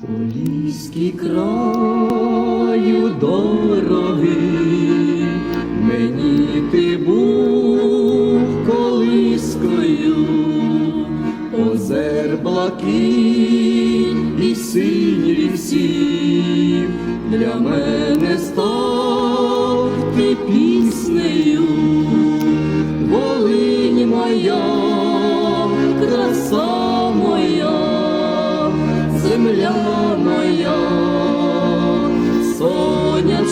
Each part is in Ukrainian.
Поліський краю дорогий, мені ти був колискою, озер блакить і синь всі, для мене став ти піснею, Волинь моя, краса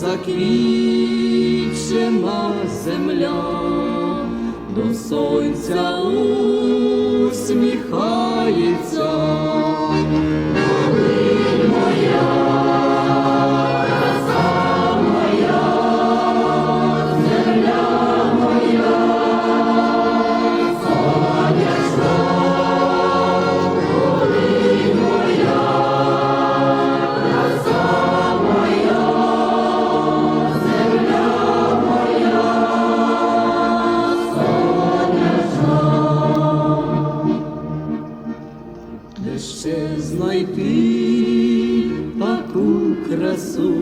заквічена земля, до сонця ще знайти таку красу,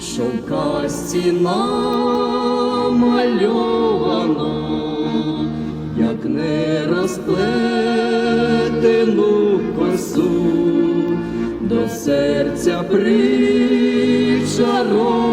що в казці як не розплетену косу, до серця причаровано.